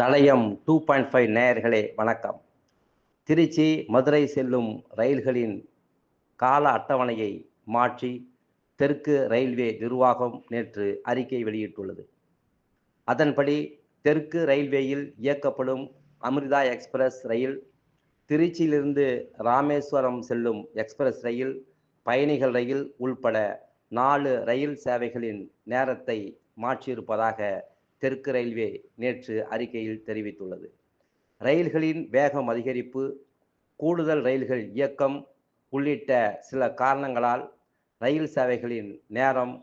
தடயம் two point five நேயர்களே வணக்கம். திருச்சி மதுரை செல்லும் ரயில்களின் கால அட்டவணையை மாற்றி தெற்கு ரயில்வே நிர்வாகம் நேற்று அறிக்கை வெளியிட்டுள்ளது. அதன்படி தெற்கு ரயில்வேயில் இயக்கப்படும் அமிர்தா எக்ஸ்பிரஸ் ரயில் திருச்சியிலிருந்து ராமேஸ்வரம் செல்லும் எக்ஸ்பிரஸ் ரயில் பயணிகள் ரயில் உள்பட நாலு ரயில் சேவைகளின் நேரத்தை மாற்றியிருப்பதாக தெற்கு ரயில்வே நேற்று அறிக்கையில் தெரிவித்துள்ளது. ரயில்களின் வேகம் அதிகரிப்பு கூடுதல் ரயில்கள் இயக்கம் உள்ளிட்ட சில காரணங்களால் ரயில் சேவைகளின் நேரம்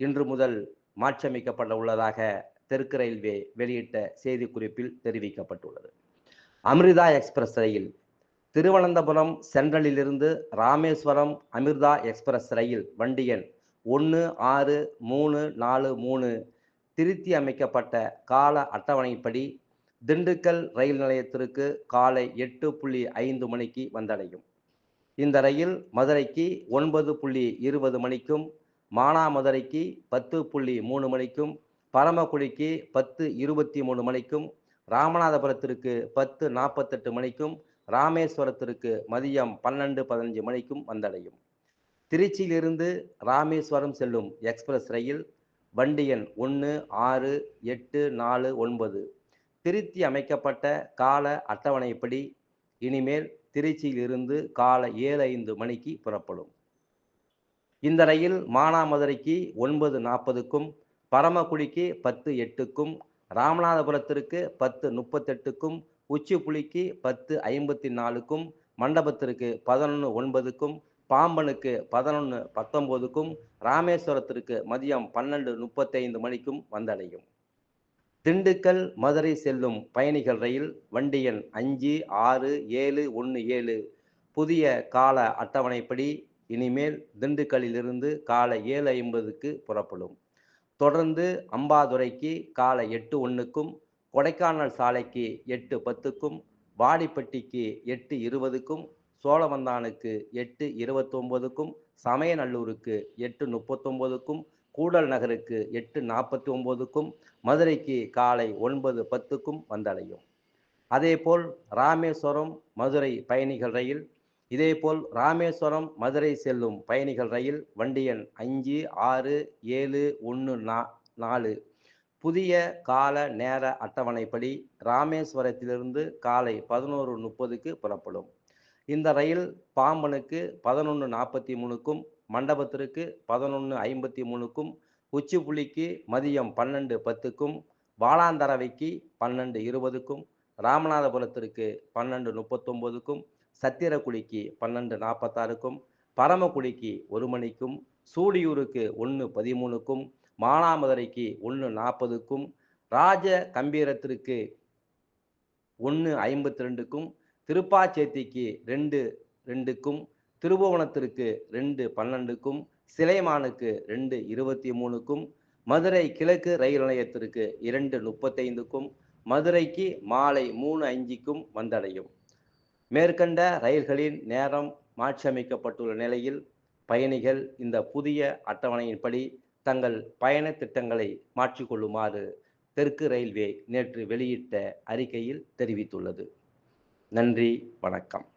இன்று முதல் மாற்றியமைக்கப்பட உள்ளதாக தெற்கு ரயில்வே வெளியிட்ட செய்திக்குறிப்பில் தெரிவிக்கப்பட்டுள்ளது. அமிர்தா எக்ஸ்பிரஸ் ரயில் திருவனந்தபுரம் சென்ட்ரலிலிருந்து ராமேஸ்வரம் அமிர்தா எக்ஸ்பிரஸ் ரயில் வண்டி எண் ஒன்று ஆறு மூணு நாலு மூணு திருத்தி அமைக்கப்பட்ட கால அட்டவணைப்படி திண்டுக்கல் ரயில் நிலையத்திற்கு காலை எட்டு புள்ளி ஐந்து மணிக்கு வந்தடையும். இந்த ரயில் மதுரைக்கு ஒன்பது புள்ளி இருபது மணிக்கும் மானாமதுரைக்கு பத்து புள்ளி மூணு மணிக்கும் பரமக்குடிக்கு பத்து இருபத்தி மூணு மணிக்கும் ராமநாதபுரத்திற்கு பத்து நாற்பத்தெட்டு மணிக்கும் ராமேஸ்வரத்திற்கு மதியம் பன்னெண்டு பதினஞ்சு மணிக்கும் வந்தடையும். திருச்சியிலிருந்து ராமேஸ்வரம் செல்லும் எக்ஸ்பிரஸ் ரயில் வண்டி எண் ஒன்று ஆறு எட்டு நாலு ஒன்பது. திருத்தி அமைக்கப்பட்ட கால அட்டவணைப்படி இனிமேல் திருச்சியிலிருந்து காலை ஏழு ஐந்து மணிக்கு புறப்படும். இந்த ரயில் மானாமதுரைக்கு ஒன்பது நாற்பதுக்கும் பரமக்குடிக்கு பத்து எட்டுக்கும் ராமநாதபுரத்திற்கு பத்து முப்பத்தெட்டுக்கும் உச்சிப்புலிக்கு பத்து ஐம்பத்தி நாலுக்கும் மண்டபத்திற்கு பதினொன்று ஒன்பதுக்கும் பாம்பனுக்கு பதினொன்று பத்தொம்போதுக்கும் ராமேஸ்வரத்திற்கு மதியம் பன்னெண்டு முப்பத்தைந்து மணிக்கும் வந்தடையும். திண்டுக்கல் மதுரை செல்லும் பயணிகள் ரயில் வண்டி எண் அஞ்சு ஆறு ஏழு ஒன்று ஏழு. புதிய கால அட்டவணைப்படி இனிமேல் திண்டுக்கல்லிலிருந்து காலை ஏழு ஐம்பதுக்கு புறப்படும். தொடர்ந்து அம்பாதுரைக்கு காலை எட்டு ஒன்றுக்கும் கொடைக்கானல் சாலைக்கு எட்டு பத்துக்கும் வாடிப்பட்டிக்கு எட்டு இருபதுக்கும் சோழவந்தானுக்கு எட்டு இருபத்தொம்போதுக்கும் சமயநல்லூருக்கு எட்டு முப்பத்தொம்போதுக்கும் கூடல் நகருக்கு எட்டு நாற்பத்தி ஒம்போதுக்கும் மதுரைக்கு காலை ஒன்பது பத்துக்கும் வந்தடையும். அதேபோல் ராமேஸ்வரம் மதுரை பயணிகள் ரயில் இதேபோல் ராமேஸ்வரம் மதுரை செல்லும் பயணிகள் ரயில் வண்டி எண் அஞ்சு ஆறு ஏழு ஒன்று நா நாலு. புதிய கால நேர அட்டவணைப்படி ராமேஸ்வரத்திலிருந்து காலை பதினோரு முப்பதுக்கு புறப்படும். இந்த ரயில் பாம்பனுக்கு பதினொன்று நாற்பத்தி மூணுக்கும் மண்டபத்திற்கு பதினொன்று ஐம்பத்தி மூணுக்கும் உச்சிப்புலிக்கு மதியம் பன்னெண்டு பத்துக்கும் வாளாந்தரவைக்கு பன்னெண்டு இருபதுக்கும் ராமநாதபுரத்திற்கு பன்னெண்டு முப்பத்தொம்போதுக்கும் சத்திரக்குடிக்கு பன்னெண்டு நாற்பத்தாறுக்கும் பரமக்குடிக்கு ஒரு மணிக்கும் சூடியூருக்கு ஒன்று பதிமூணுக்கும் மானாமதுரைக்கு ஒன்று நாற்பதுக்கும் ராஜ கம்பீரத்திற்கு ஒன்று ஐம்பத்தி ரெண்டுக்கும் திருப்பாச்சேத்திக்கு ரெண்டு ரெண்டுக்கும் திருபுவனத்திற்கு ரெண்டு பன்னெண்டுக்கும் சிலைமானுக்கு ரெண்டு இருபத்தி மூணுக்கும் மதுரை கிழக்கு ரயில் நிலையத்திற்கு இரண்டு முப்பத்தைந்துக்கும் மதுரைக்கு மாலை மூணு அஞ்சுக்கும் வந்தடையும். மேற்கண்ட ரயில்களின் நேரம் மாற்றியமைக்கப்பட்டுள்ள நிலையில் பயணிகள் இந்த புதிய அட்டவணையின்படி தங்கள் பயண திட்டங்களை மாற்றிக்கொள்ளுமாறு தெற்கு ரயில்வே நேற்று வெளியிட்ட அறிக்கையில் தெரிவித்துள்ளது. நன்றி வணக்கம்.